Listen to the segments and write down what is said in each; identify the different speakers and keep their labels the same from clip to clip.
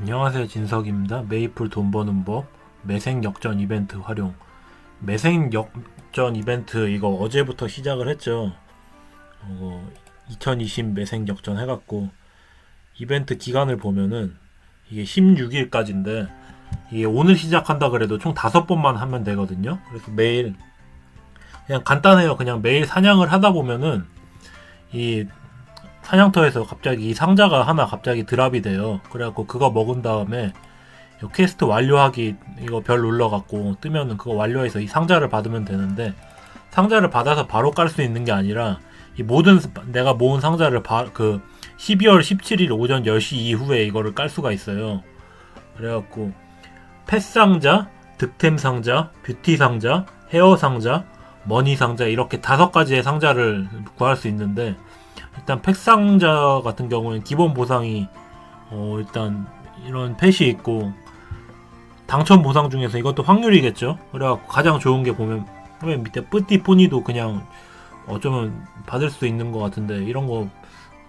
Speaker 1: 안녕하세요 진석입니다. 메이플 돈 버는 법 매생 역전 이벤트 활용 매생 역전 이벤트 이거 어제부터 시작을 했죠. 어, 2020 매생 역전 해갖고 이벤트 기간을 보면은 이게 16일까지인데 이게 오늘 시작한다 그래도 총 다섯 번만 하면 되거든요. 그래서 매일 그냥 간단해요. 그냥 매일 사냥을 하다 보면은 이 사냥터에서 갑자기 이 상자가 하나 갑자기 드랍이 돼요. 그래갖고 그거 먹은 다음에 이 퀘스트 완료하기 이거 별 눌러갖고 뜨면은 그거 완료해서 이 상자를 받으면 되는데 상자를 받아서 바로 깔 수 있는 게 아니라 이 모든 스- 내가 모은 상자를 바, 그 12월 17일 오전 10시 이후에 이거를 깔 수가 있어요. 그래갖고 펫 상자, 득템 상자, 뷰티 상자, 헤어 상자, 머니 상자 이렇게 다섯 가지의 상자를 구할 수 있는데 일단 팩 상자 같은 경우는 기본 보상이 어 일단 이런 펫이 있고 당첨 보상 중에서 이것도 확률이겠죠. 그래갖고 가장 좋은 게 보면 맨 밑에 뿌띠 뿌니도 그냥 어쩌면 받을 수 있는 것 같은데 이런 거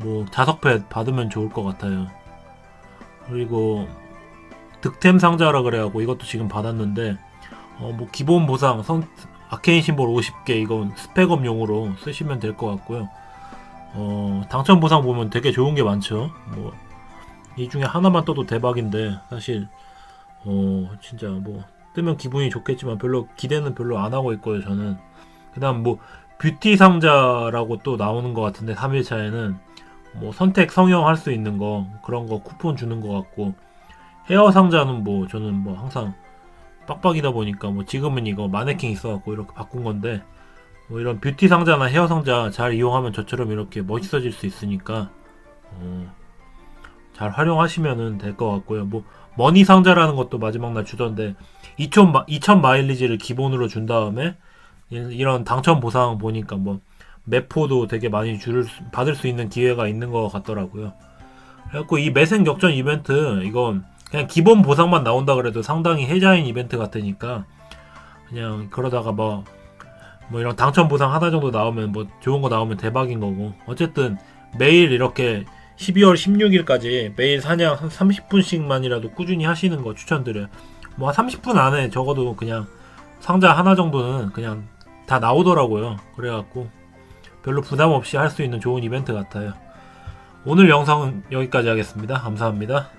Speaker 1: 뭐 자석펫 받으면 좋을 것 같아요. 그리고 득템 상자라 그래갖고 이것도 지금 받았는데 어 뭐 기본 보상 선 아케인 심볼 50개 이건 스펙업용으로 쓰시면 될 것 같고요. 어 당첨 보상 보면 되게 좋은 게 많죠. 뭐 이 중에 하나만 떠도 대박인데 사실 어 진짜 뭐 뜨면 기분이 좋겠지만 별로 기대는 별로 안 하고 있고요. 저는 그 다음 뭐 뷰티 상자라고 또 나오는 것 같은데 3일차에는 뭐 선택 성형 할 수 있는 거 그런 거 쿠폰 주는 것 같고 헤어 상자는 뭐 저는 뭐 항상 빡빡이다 보니까 뭐 지금은 이거 마네킹 있어갖고 이렇게 바꾼 건데 뭐 이런 뷰티 상자나 헤어 상자 잘 이용하면 저처럼 이렇게 멋있어질 수 있으니까 어, 잘 활용하시면은 될것 같고요. 뭐 머니 상자라는 것도 마지막 날 주던데 2000, 마, 2000 마일리지를 기본으로 준 다음에 이- 이런 당첨 보상 보니까 뭐 매포도 되게 많이 줄 수- 받을 수 있는 기회가 있는 것 같더라고요. 그래갖고 이 매생 역전 이벤트 이건 그냥 기본 보상만 나온다 그래도 상당히 혜자인 이벤트 같으니까 그냥 그러다가 뭐, 뭐 이런 당첨 보상 하나 정도 나오면 뭐 좋은 거 나오면 대박인 거고 어쨌든 매일 이렇게 12월 16일까지 매일 사냥 한 30분씩만이라도 꾸준히 하시는 거 추천드려요. 뭐한 30분 안에 적어도 그냥 상자 하나 정도는 그냥 다 나오더라고요. 그래갖고 별로 부담 없이 할 수 있는 좋은 이벤트 같아요. 오늘 영상은 여기까지 하겠습니다. 감사합니다.